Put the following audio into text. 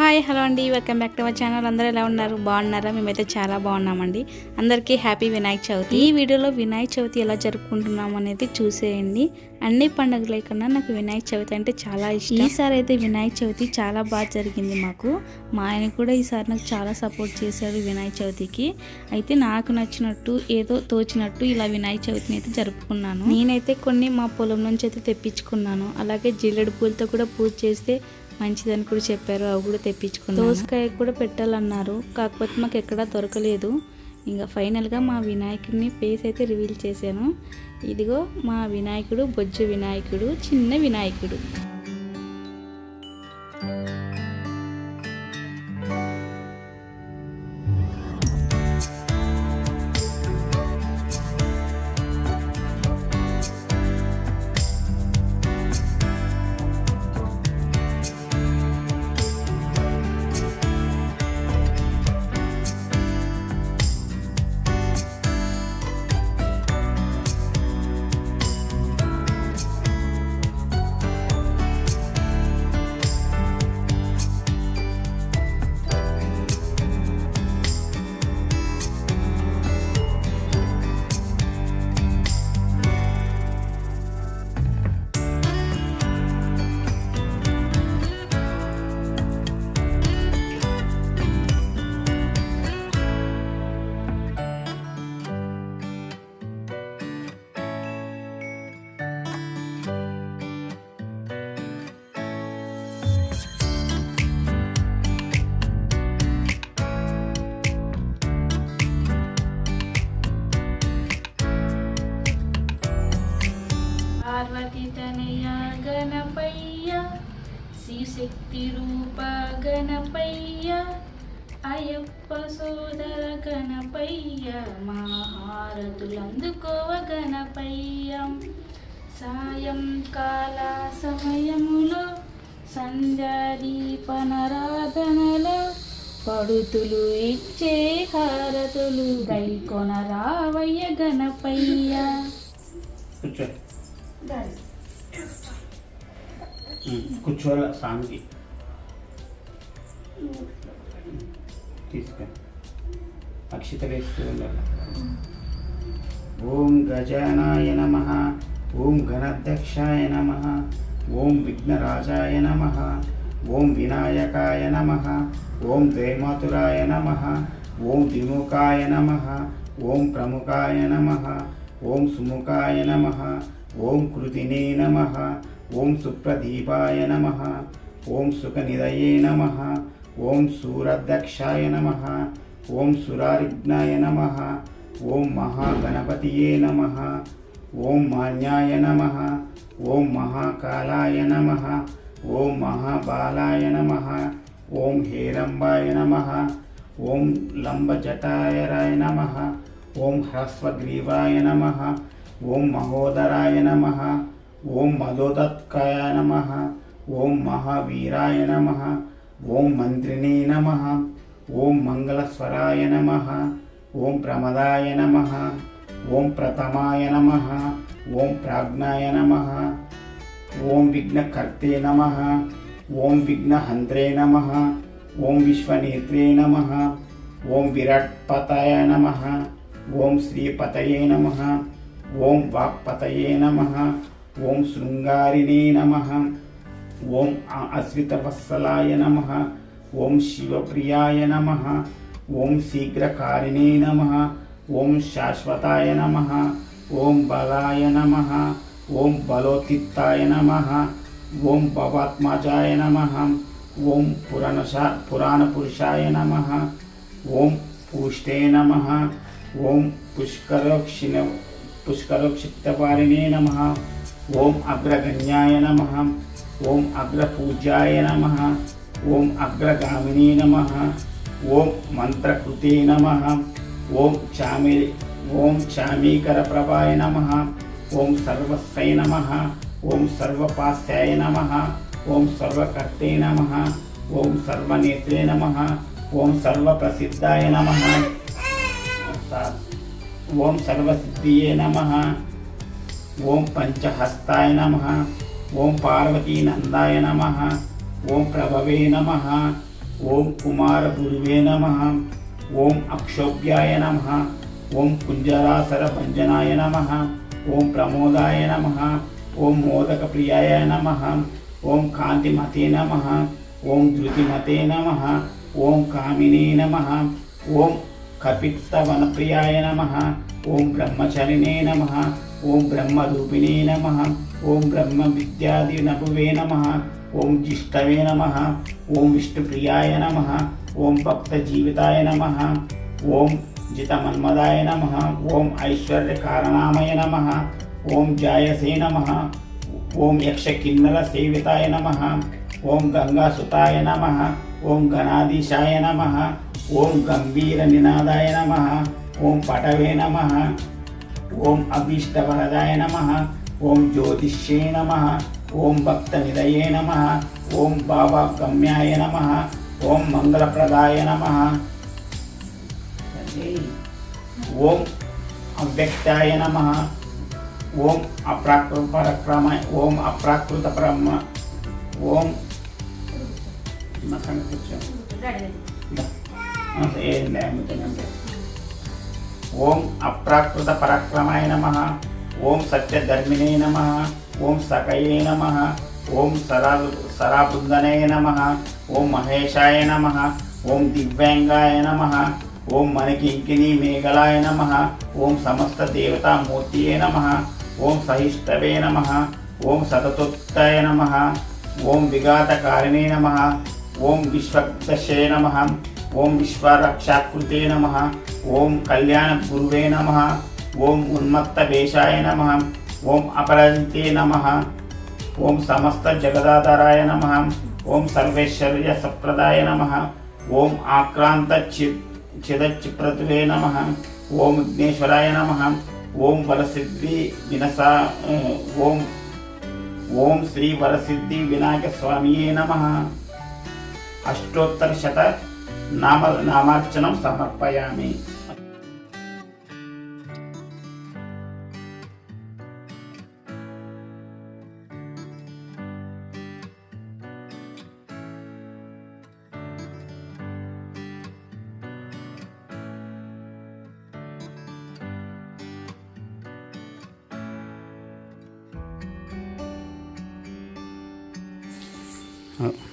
Hi hello అండి. Welcome back to our channel. అందరూ ఎలా ఉన్నారు? బాగున్నారా? మేమైతే చాలా బాగున్నామండి. అందరికీ హ్యాపీ వినాయక చవితి. ఈ వీడియోలో వినాయక చవితి ఎలా జరుపుకుంటున్నాం అనేది చూసేయండి. అన్ని పండుగల కన్నా నాకు వినాయక చవితి అంటే చాలా ఇష్టం. ఈసారి అయితే వినాయక చవితి చాలా బాగా జరిగింది మాకు. మా ఆయన కూడా ఈసారి నాకు చాలా సపోర్ట్ చేశాడు వినాయక చవితికి. అయితే నాకు నచ్చినట్టు ఏదో తోచినట్టు ఇలా వినాయక చవితిని అయితే జరుపుకున్నాను. నేనైతే కొన్ని మా పొలం నుంచి అయితే తెప్పించుకున్నాను. అలాగే జిల్లెడు పూలతో కూడా పూజ చేస్తే మంచిదని కూడా చెప్పారు అవి కూడా తెప్పించుకున్నాను. దోసకాయ కూడా పెట్టాలన్నారు కాకపోతే మాకు ఎక్కడా దొరకలేదు. ఇంకా ఫైనల్గా మా వినాయకుడిని ఫేస్ అయితే రివీల్ చేశాను. ఇదిగో మా వినాయకుడు బొజ్జ వినాయకుడు చిన్న వినాయకుడు. పార్వతి తనయ గణపయ్య శివశక్తి రూప గణపయ్య అయ్యప్ప సోదర గణపయ్య మా హారతులందుకోవ గణపయ్య సాయంకాల సమయములో సంధ్యాదీపనరాధనలో పడుతులు ఇచ్చే హారతులు దైకొన రావయ్య గణపయ్య కూర్చో ఉమ్, కూర్చోవాల స్వామికి తీసుకో అక్షిత వేస్తూ ఉండాలి ఓం గజానాయ నమ ఓం గణాధ్యక్షాయ నమ ఓం విఘ్నరాజాయ నమ ఓం వినాయకాయ నమ ఓం ద్వైమాతురాయ నమ ఓం ద్విముఖాయ నమ ఓం ప్రముఖాయ నమ ఓం సుముఖాయ నమ ఓం కృతినే నమ ఓం సుప్రదీపాయ నమ ఓం సుఖనిదయే నమ ఓం సూరదక్షాయ నమ ఓం సురారిజ్ఞాయ నమ ఓం మహాగణపతియే నమ ఓం మాన్యాయ నమ ఓం మహాకాలాయ నమ ఓం మహాబాలాయ నమ ఓం హేరంబాయ నమ ఓం లంబజటాయరాయ నమ ఓం హ్రస్వగ్రీవాయ నమ ఓం మహోదరాయ నమ ఓం మధోదత్కాయ నమ ఓం మహావీరాయ నమ ఓం మంత్రిణే నమ ఓం మంగళస్వరాయ నమ ఓం ప్రమదాయ నమ ఓం ప్రథమాయ నమ ఓం ప్రాజ్ఞాయ నమ ఓం విఘ్నకర్తే నమ ఓం విఘ్నహంత్రే నమ ఓం విశ్వనేత్రే నమ ఓం విరాట్పతాయ నమ ఓం శ్రీపతయే నమ ఓం వాక్పతయే నమ ఓం శృంగారిణే నమ ఓం అశ్వితవత్సలాయ నమ ఓం శివప్రియాయ నమ ఓం శీఘ్రకారిణే నమ ఓం శాశ్వతాయ నమ ఓం బలాయ నమ ఓం బలోతిత్తాయ నమ ఓం భవాత్మజాయ నమ ఓం పురాణశా పురాణపురుషాయ నమ ఓం పూష్టే నమ ఓం పుష్కరోక్షిణ పుష్కరోక్షిప్తపారిణే నమ ఓం అగ్రగణ్యాయ నమ ఓం అగ్రపూజ్యాయ నమ ఓం అగ్రగామినే నమ ఓం మంత్రకృతే నమ ఓం చామి ఓం చామీకరప్రభాయ నమ ఓం సర్వస్వై నమ ఓం సర్వపాస్యాయ నమ ఓం సర్వకర్తే నమ ఓం సర్వనేత్రే నమ ఓం సర్వప్రసిద్ధాయ నమ ఓం సర్వసిద్ధియే నమ ఓం పంచహస్తాయ నమ ఓం పార్వతీనందాయ నమ ఓం ప్రభవే నమ ఓం కుమార గురువే నమ ఓం అక్షోభ్యాయ నమ ఓం కుంజరాసర భంజనాయ నమ ఓం ప్రమోదాయ నమ ఓం మోదక ప్రియాయ నమ ఓం కాంతిమతే నమ ఓం ధృతిమతే నమ ఓం కామినే నమ ఓం కపిత్తవనప్రియాయ నమ ఓం బ్రహ్మచరిణే నమ ఓం బ్రహ్మరూపిణే నమ ఓం బ్రహ్మ విద్యాది నభువే నమ ఓం జిష్టవే నమ ఓం విష్ణుప్రియాయ నమ ఓం భక్తజీవితాయ నమ ఓం జితమన్మదాయ నమ ఓం ఐశ్వర్యకారణామయ నమ ఓం జాయసే నమ ఓం యక్షకిన్నర సేవితాయ నమ ఓం గంగాసుతాయ నమ ఓం గణాధీశాయ నమ ఓం గంభీర నినాదాయ నమ ఓం పటవే నమ ఓం అభీష్టవరదాయ నమ ఓం జ్యోతిష్యే నమ ఓం భక్తనిదయే నమ ఓం భావగమ్యాయ నమ ఓం మంగళప్రదాయ నమ ఓం అవ్యక్తాయ నమ ఓం అప్రాకృత పరక్రమ ఓం అప్రాకృత బ్రహ్మ ఓం మకాన్ ఓం అప్రాకృత పరాక్రమాయ నమ ఓం సత్యధర్మినే నమ ఓం సకయే నమ ఓం సరా సరాబృందనే నమ ఓం మహేశాయ నమ ఓం దివ్యాంగాయ నమ ఓం మణికింకిని మేఘలాయ నమ ఓం సమస్త దేవతామూర్తియే నమ ఓం సహిష్టవే నమ ఓం సతతుత్తాయ నమ ఓం విఘాతకారిణే నమ ఓం విశ్వదశే నమ ఓం విశ్వరక్షాకృతే నమ. ఓం కళ్యాణ గురువే నమ. ఓం ఉన్మత్త వేషాయ నమ. ఓం అపరంతే నమ. ఓం సమస్త జగదాధారాయ నమ. ఓం సర్వేశ్వర్య సప్రదాయ నమ. ఓం ఆక్రాంత చి చిదచిప్రతువే నమ. ఓం విఘ్నేశ్వరాయ నమ. ఓం వరసిద్ధి వినసా ఓం ఓం శ్రీ వరసిద్ధి వినాయక స్వామియే నమ. అష్టోత్తర శత నామ నామార్చనం సమర్పయామి Oh.